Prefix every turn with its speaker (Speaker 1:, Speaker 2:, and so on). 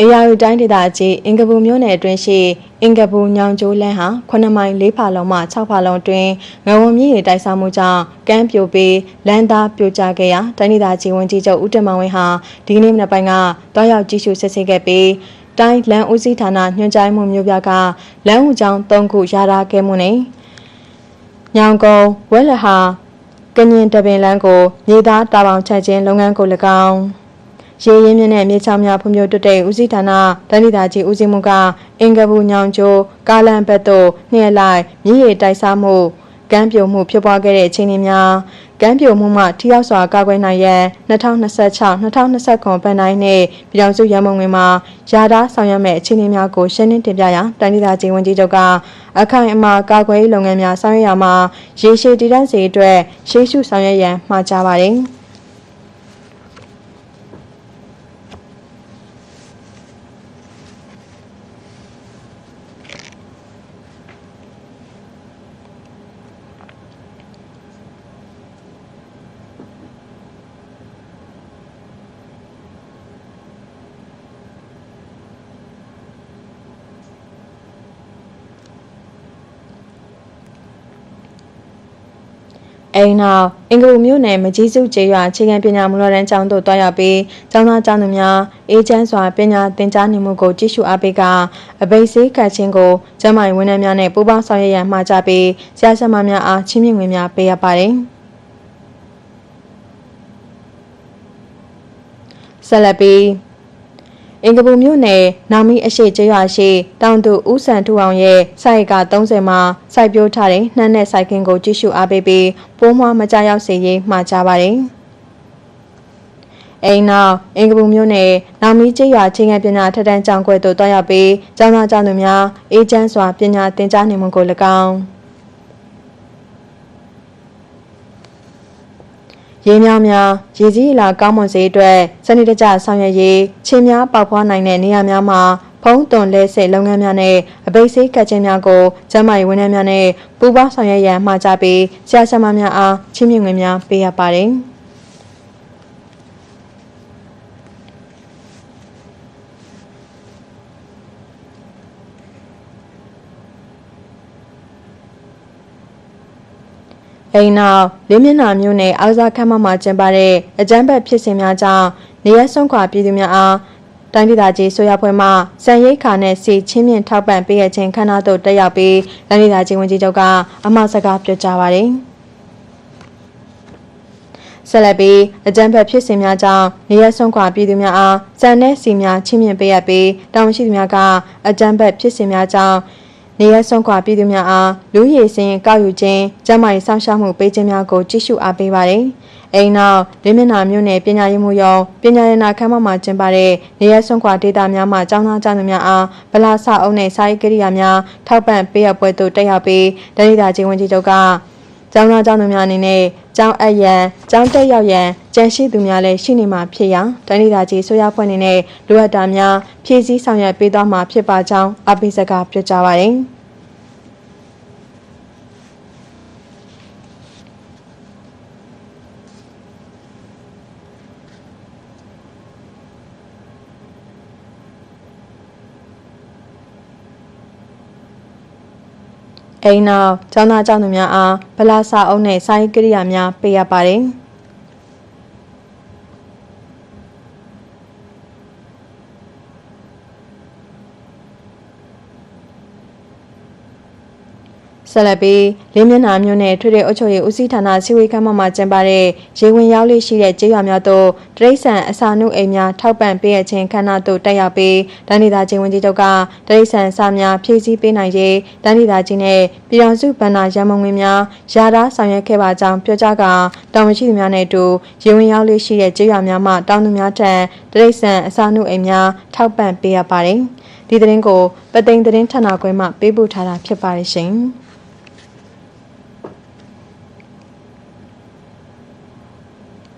Speaker 1: အေယာရီတိုင်းဒေသကြီးအင်္ဂပူမြို့နယ်အတွင်းရှိအင်္ဂပူညောင်ကျိုးလန်းဟာ9မိုင်4ဖာလုံးမှ6ဖာလုံးအတွင်းငဝံမြင့်ရေတိုက်စားမှုကြောင့်ကမ်းပြိုပြီးလမ်းသားပြိုကျခဲ့ရာတိုင်းဒေသကြီးဝန်ကြီးချုပ်ဦးတင်မောင်ဝင်းဟာဒီကနေ့မနက်ပိုင်းကတွားရောက်ကြည့်ရှုစစ်ဆေးခဲ့ပြီးတိုင်းလမ်းဦးစီးဌာနညွှန်ကြားမှုမျိုးပြကလမ်းဦးကျောင်း၃ခုရထားခဲ့မှုနဲ့ညောင်ကုန်းဝက်လက်ဟာကညင်တပင်လန်းကိုမြေသားတာပေါင်ချက်ချင်းလုပ်ငန်းကို၎င်း ရေရင်းမြစ်နဲ့မြေချောင်းများဖွံ့ဖြိုးတိုးတက်ဦးစီးဌာနတန်ဒီတာကြီးဦးစီးမှုကအင်္ဂဘူညောင်ကျိုးကားလန်ဘက်သို့နှည့်လိုက်မြည်ရည်တိုက်စားမှုကမ်းပြိုမှုဖြစ်ပွားခဲ့တဲ့အခြေအနေများကမ်းပြိုမှုမှထိရောက်စွာကာကွယ်နိုင်ရန်2026-2029ဘဏ္ဍိုင်းနှင့်ပြည်ထောင်စုရန်ပုံငွေမှာယာတာဆောင်ရွက်မဲ့အခြေအနေများကိုရှင်းလင်းတင်ပြရာတိုင်းဒေသကြီးဝန်ကြီးချုပ်ကအခိုင်အမာကာကွယ်ရေးလုပ်ငန်းများဆောင်ရွက်ရမှာရေရှည်တည်တံ့စေအတွက်ရှေးရှုဆောင်ရွက်ရန်မှာကြားပါတယ်။ အိမ်နောက်အင်္ဂလိပ်မြို့နယ်မကြီးစုကျေးရွာအခြေခံပညာမူလတန်းကျောင်းသို့တွားရောက်ပြီးကျောင်းသားကျောင်းသူများအေးချမ်းစွာပညာသင်ကြားနေမှုကိုကြည့်ရှုအားပေးကအဘိဆေးကတ်ချင်းကိုကျန်းမာရေးဝန်ထမ်းများနဲ့ပူးပေါင်းဆောင်ရွက်ရန်မှာကြားပြီးဆရာဆရာမများအားချင်းမြင့်ငွေများပေးရပါတယ်ဆက်လက်ပြီး အင်္ဂပူမြို့နယ်နောင်မီအရှိကျေးရွာရှိတောင်သူဦးစံထူအောင်ရဲ့စိုက်က30မှာစိုက်ပျိုးထားတဲ့နှမ်းနဲ့စိုက်ခင်းကိုကြည့်ရှုအားပေးပြီးပိုးမွှားမကြရောက်စေရေးမှာကြားပါတယ်။အိမ်နောက်အင်္ဂပူမြို့နယ်နောင်မီကျေးရွာချင်းငယ်ပညာထက်တန်းကျောင်းကွယ်သို့တွားရောက်ပြီးကျောင်းသားကျောင်းသူများအေးချမ်းစွာပညာသင်ကြားနေမှုကို၎င်း ရေမြောင်းများရေကြီးလာကောင်းမွန်စေအတွက်စနစ်တကျဆောင်ရွက်ရေးချင်းများပေါက်ဖွားနိုင်တဲ့နေရာများမှာဖုံးသွန်လဲဆဲလုပ်ငန်းများနဲ့အဘိဆေးကတ်ခြင်းများကိုကျန်းမာရေးဝန်ထမ်းများနဲ့ပူးပေါင်းဆောင်ရွက်ရန်မှာကြားပြီးဆရာဆရာမများအားချင်းမြင့်ငွေများပေးရပါတယ်။ အိမ်နောက်လင်းမျက်နှာမျိုးနဲ့အားကစားခန်းမမှာကျင်းပတဲ့အကြမ်းဖက်ဖြစ်စဉ်များကြောင့်နေရဆုံးခွာပြည်သူများအားတိုင်းဒေသကြီးဆိုရဖွဲ့မှစံရိတ်ခါနဲ့စီချင်းမြင့်ထောက်ပံ့ပေးရခြင်းခန္ဓာသို့တက်ရောက်ပြီးတိုင်းဒေသကြီးဝန်ကြီးချုပ်ကအမှားစကားပြောကြားပါတယ်ဆက်လက်ပြီးအကြမ်းဖက်ဖြစ်စဉ်များကြောင့်နေရဆုံးခွာပြည်သူများအားစံနဲ့စီများချင်းမြင့်ပေးရပြီးတောင်ရှိသူများကအကြမ်းဖက်ဖြစ်စဉ်များကြောင့် နေရဆုံးခွာပြည်သူများအားလူရည်စင်ကောက်ယူခြင်းကျန်းမာရေးစောင့်ရှောက်မှုပေးခြင်းများကိုကြည့်ရှုအားပေးပါတယ်။အိမ်နောက်လင်းမျက်နှာမြို့နယ်ပညာရေးမှုရုံပညာရေးနာခမ်းမမှာကျင်းပတဲ့နေရဆုံးခွာဒေတာများမှကျောင်းသားကျောင်းသူများအားဗလာစာအုပ်နဲ့စာရေးကိရိယာများထောက်ပံ့ပေးအပ်ပွဲသို့တက်ရောက်ပြီးဒဏိတာချင်းဝန်ကြီးချုပ်က ကျောင်းသားကျောင်းသူများအနေနဲ့ကျောင်းအပ်ရန်ကျောင်းတက်ရောက်ရန်ကြံရှိသူများလည်းရှိနေမှာဖြစ်ရာဒဏိတာကြီးဆိုရဖွဲ့နေနဲ့လိုအပ်တာများဖြည့်ဆည်းဆောင်ရွက်ပေးသွားမှာဖြစ်ပါကြောင်းအပိစကပြောကြားပါတယ်။ အိမ်နောက်ကျောင်းသားကျောင်းသူများအားဗလာစာအုပ်နှင့်စာရေးကိရိယာများပေးအပ်ပါတယ်။ ဆက်လက်ပြီးလင်းမျက်နှာမျိုးနဲ့ထွေထွေအုပ်ချုပ်ရေးဦးစီးဌာနစီဝေးခမ်းမမှာကျင်းပတဲ့ရေဝင်ရောက်လေးရှိတဲ့ကျေးရွာများသို့တရိษံအစာနုအိမ်များထောက်ပံ့ပေးရခြင်းခန္ဓာသို့တက်ရောက်ပြီးဒဏိတာချင်းဝန်ကြီးချုပ်ကတရိษံစာများဖြည့်ဆည်းပေးနိုင်ရေးဒဏိတာချင်းနဲ့ပြည်တော်စုဗန္နာရန်မုံငွေများယာတာဆောင်ရွက်ခဲ့ပါကြောင်းပြောကြားကတောင်မရှိသူများနဲ့အတူရေဝင်ရောက်လေးရှိတဲ့ကျေးရွာများမှတောင်သူများထံတရိษံအစာနုအိမ်များထောက်ပံ့ပေးရပါတယ်ဒီသတင်းကိုပသိမ်သတင်းဌာနခွဲမှပေးပို့ထားတာဖြစ်ပါတယ်ရှင်။